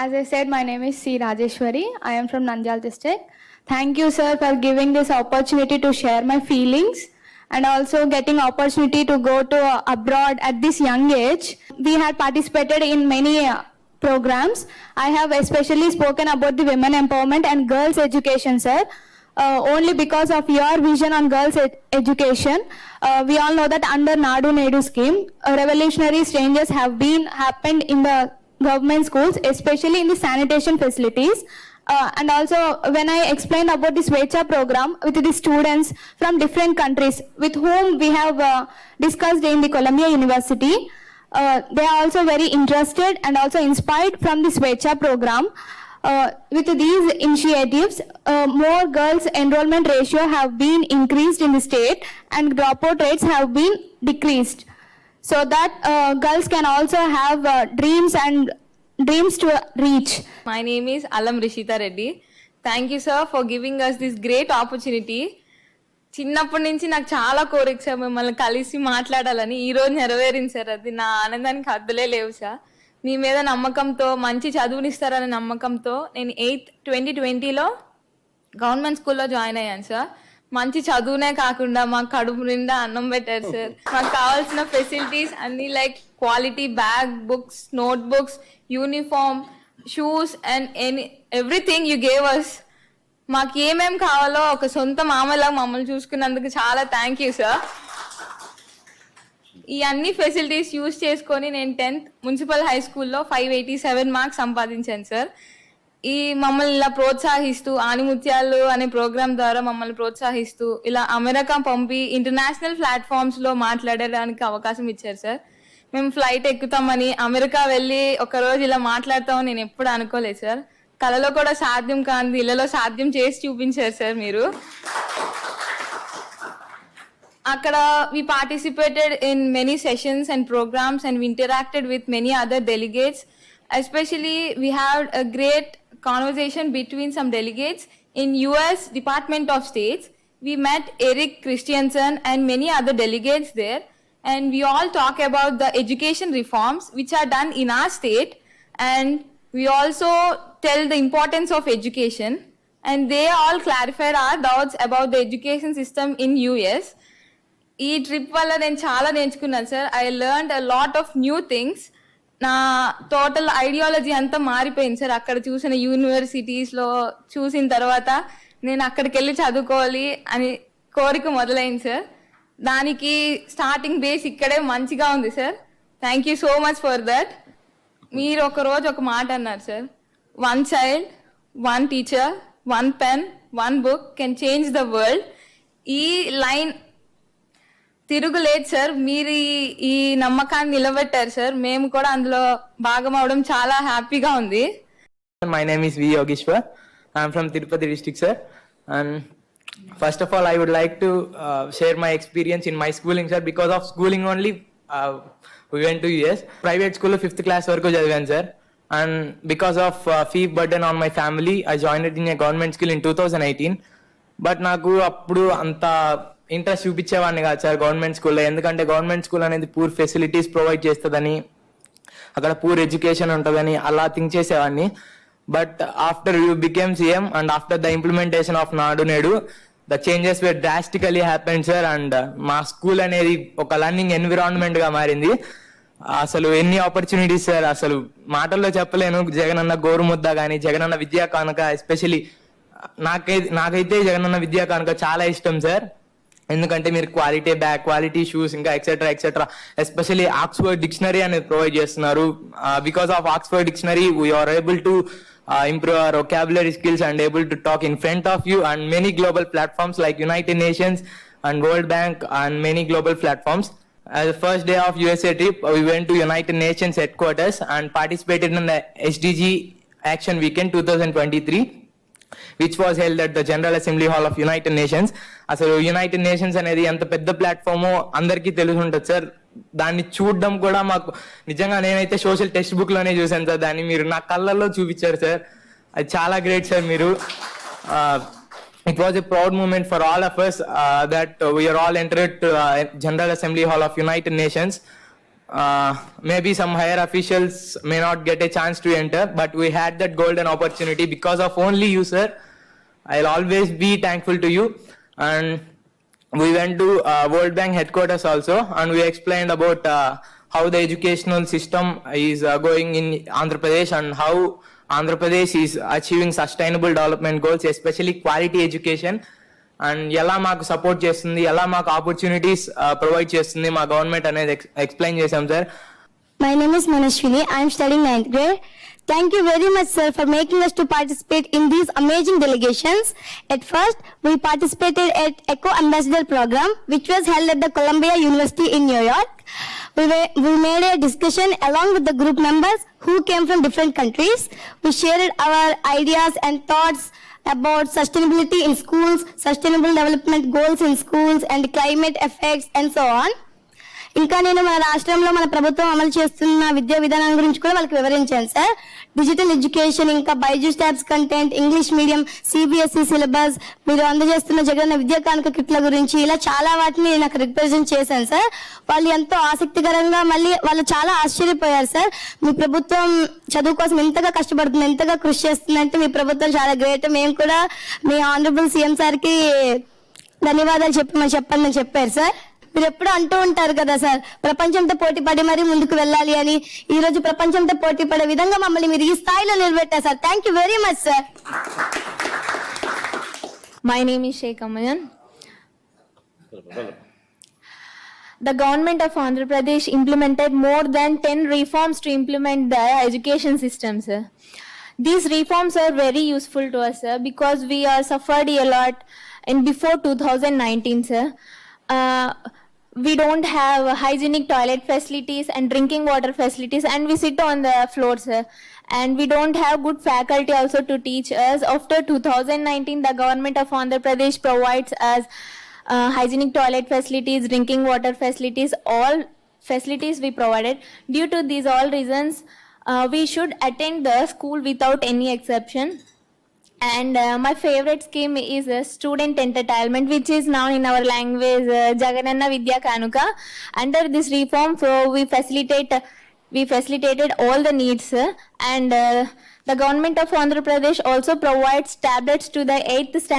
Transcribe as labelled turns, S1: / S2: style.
S1: As I said, my name is C. Rajeshwari. I am from Nanjal district. Thank you, sir, for giving this opportunity to share my feelings and also getting opportunity to go to uh, abroad at this young age. We had participated in many uh, programs. I have especially spoken about the women empowerment and girls education, sir. Uh, only because of your vision on girls ed- education, uh, we all know that under Nadu Nedu scheme, uh, revolutionary changes have been happened in the government schools, especially in the sanitation facilities. Uh, and also, when I explained about the Svecha program with the students from different countries with whom we have uh, discussed in the Columbia University, uh, they are also very interested and also inspired from the Svecha program. Uh, with these initiatives, uh, more girls enrollment ratio have been increased in the state and dropout rates have been decreased so that girls girls also have dreams and dreams to reach
S2: my name is Allam is Reddy thank you sir for giving us this great opportunity చిన్నప్పటి నుంచి నాకు చాలా కోరిక sir మిమ్మల్ని కలిసి మాట్లాడాలని ఈ రోజు నెరవేరింది సార్ అది నా ఆనందానికి హద్దులే లేవు సార్ మీ మీద నమ్మకంతో మంచి చదువునిస్తారనే నమ్మకంతో నేను ఎయిత్ ట్వంటీ ట్వంటీలో గవర్నమెంట్ స్కూల్లో జాయిన్ అయ్యాను సార్ మంచి చదువునే కాకుండా మా కడుపు నిండా అన్నం పెట్టారు సార్ మాకు కావాల్సిన ఫెసిలిటీస్ అన్ని like quality bag books note books uniform shoes and any everything you gave us మాకు ఏమేం కావాలో ఒక సొంత మామలా మమ్మల్ని చూసుకున్నందుకు చాలా థ్యాంక్ యూ సార్ ఈ అన్ని ఫెసిలిటీస్ యూజ్ చేసుకొని నేను టెన్త్ మున్సిపల్ హై స్కూల్లో ఫైవ్ ఎయిటీ సెవెన్ మార్క్స్ సంపాదించాను సార్ ఈ మమ్మల్ని ఇలా ప్రోత్సహిస్తూ ఆనిముత్యాలు అనే ప్రోగ్రామ్ ద్వారా మమ్మల్ని ప్రోత్సహిస్తూ ఇలా అమెరికా పంపి ఇంటర్నేషనల్ ప్లాట్ఫామ్స్లో మాట్లాడడానికి అవకాశం ఇచ్చారు సార్. మేము ఫ్లైట్ ఎక్కుతామని అమెరికా వెళ్ళి ఒకరోజు ఇలా మాట్లాడతామని నేను ఎప్పుడు అనుకోలేదు సార్. కళలో కూడా సాధ్యం కానిది ఇళ్ళలో సాధ్యం చేసి చూపించారు సార్ మీరు. అక్కడ we participated in many sessions and programmes and interacted with with other delegates delegates. Especially have had a conversation between some delegates in us department of states we met eric christiansen and many other delegates there and we all talk about the education reforms which are done in our state and we also tell the importance of education and they all clarified our doubts about the education system in us ఈ trip వల్ల నేను చాలా నేర్చుకున్నాను sir I learn a lot of new things నా total ideology అంతా మారిపోయింది sir. అక్కడ చూసిన యూనివర్సిటీస్లో చూసిన తర్వాత నేను అక్కడికి వెళ్ళి చదువుకోవాలి అని కోరిక మొదలైంది సార్. దానికి స్టార్టింగ్ బేస్ ఇక్కడే మంచిగా ఉంది sir. Thank you so much for that మీరు ఒక రోజు ఒక మాట అన్నారు sir. One child one teacher one pen one book can change the world ఈ లైన్ తిరుగులేదు సార్. మీరు ఈ నమ్మకాన్ని నిలబెట్టారు సార్. మేము కూడా అందులో భాగం అవడం చాలా హ్యాపీగా ఉంది.
S3: My name is V Yogeshwar I'm from Tirupati district sir and first of all I would like to share my experience in my schooling sir because of schooling only went us private school fifth class వరకు చదివాను sir and because of fee burden on my family I join in a government school in two thousand eighteen but నాకు అప్పుడు అంత interest చూపించేవాడిని కాదు sir government స్కూల్లో ఎందుకంటే government school అనేది poor facilities provide చేస్తుందని అక్కడ పూర్ ఎడ్యుకేషన్ ఉంటుందని అలా థింక్ చేసేవాడిని. But after you became CM and after the implementation of Nadu Nedu the changes were drastically happen sir and మా స్కూల్ అనేది ఒక లర్నింగ్ ఎన్విరాన్మెంట్గా మారింది. అసలు ఎన్ని ఆపర్చునిటీస్ సార్ అసలు మాటల్లో చెప్పలేను. జగనన్న గోరుముద్ద కానీ జగనన్న విద్యా కానుక ఎస్పెషలీ నాకైతే నాకైతే జగనన్న విద్యా కానుక చాలా ఇష్టం సార్ ఎందుకంటే మీరు క్వాలిటీ బ్యాక్ క్వాలిటీ షూస్ ఇంకా etcetera etcetera especially Oxford dictionary అనేది ప్రొవైడ్ చేస్తున్నారు. Because of Oxford dictionary we are able to improve our vocabulary skills and able to talk in front of you and many global platforms like United Nations and World Bank and many global platforms first day of USA trip we went to United Nations headquarters and participated in the SDG action weekend two thousand twenty three which was held at the General Assembly Hall of United Nations అసలు United Nations అనేది ఎంత పెద్ద ప్లాట్ఫామో అందరికీ తెలిసి ఉంటుంది sir దాన్ని చూడడం కూడా మాకు నిజంగా నేనైతే సోషల్ టెక్స్ట్ బుక్లోనే చూసాను సార్ దాన్ని మీరు నా కళ్ళల్లో చూపించారు సార్ అది చాలా గ్రేట్ సార్ మీరు. It was a proud moment for all of us that we are all entered General Assembly Hall of United Nations uh, maybe some higher officials may not get a chance to enter, but we had that golden opportunity because of only you, sir. I'll always be thankful to you. And we went to uh, World Bank headquarters also, and we explained about uh, how the educational system is uh, going in Andhra Pradesh and how Andhra Pradesh is achieving sustainable development goals, especially quality education. And ఎలా మాకు support చేస్తుంది ఎలా మాకు opportunities provide చేస్తుంది మా government అనేది explain చేశాం sir
S4: My name is Manashwini. I am studying ninth grade. Thank you very much, sir, for making us to participate in these amazing delegations. At first, we participated at Eco Ambassador Program, which was held at the Columbia University in New York. We, were, we made a discussion along with the group members who came from different countries. We shared our ideas and thoughts about sustainability in schools, sustainable development goals in schools, and climate effects, and so on. ఇంకా నేను మన రాష్ట్రంలో మన ప్రభుత్వం అమలు చేస్తున్న విద్యా విధానం గురించి కూడా వాళ్ళకి వివరించాను సార్ డిజిటల్ ఎడ్యుకేషన్ ఇంకా Byju's tabs content English medium CBSE syllabus మీరు అందజేస్తున్న జగన్ విద్యా కానుక కిట్ల గురించి ఇలా చాలా వాటిని నాకు రిప్రజెంట్ చేశాను సార్ వాళ్ళు ఎంతో ఆసక్తికరంగా మళ్ళీ వాళ్ళు చాలా ఆశ్చర్యపోయారు సార్ మీ ప్రభుత్వం చదువు కోసం ఎంతగా కష్టపడుతుంది ఎంతగా కృషి చేస్తుందంటే మీ ప్రభుత్వం చాలా గ్రేట్ మేము కూడా మీ ఆనరబుల్ సీఎం సార్కి ధన్యవాదాలు చెప్పమని చెప్పండి అని చెప్పారు సార్ మీరు ఎప్పుడు అంటూ ఉంటారు కదా సార్ ప్రపంచంతో పోటీ పడి మరీ ముందుకు వెళ్ళాలి అని ఈ రోజు ప్రపంచంతో పోటీ పడే విధంగా మమ్మల్ని మీరు ఈ స్థాయిలో నిలబెట్టారు sir thank you very much sir
S5: my name is Shaik Amayan. The government of Andhra Pradesh implemented more than 10 reforms to implement the education system, sir. These reforms are very useful to us, sir, because we are suffered a lot in before 2019, sir. Uh, we don't have hygienic toilet facilities and drinking water facilities, and we sit on the floors. And we don't have good faculty also to teach us. After 2019, the government of Andhra Pradesh provides us uh, hygienic toilet facilities, drinking water facilities, all facilities we provided. Due to these all reasons, uh, we should attend the school without any exception. And uh, my favorite scheme is uh, student entertainment, which is now in our language uh, Jagananna Vidya Kanuka. Under this reform, so we facilitate we facilitated all the needs, uh, and uh, the government of Andhra Pradesh also provides tablets to the eighth standard.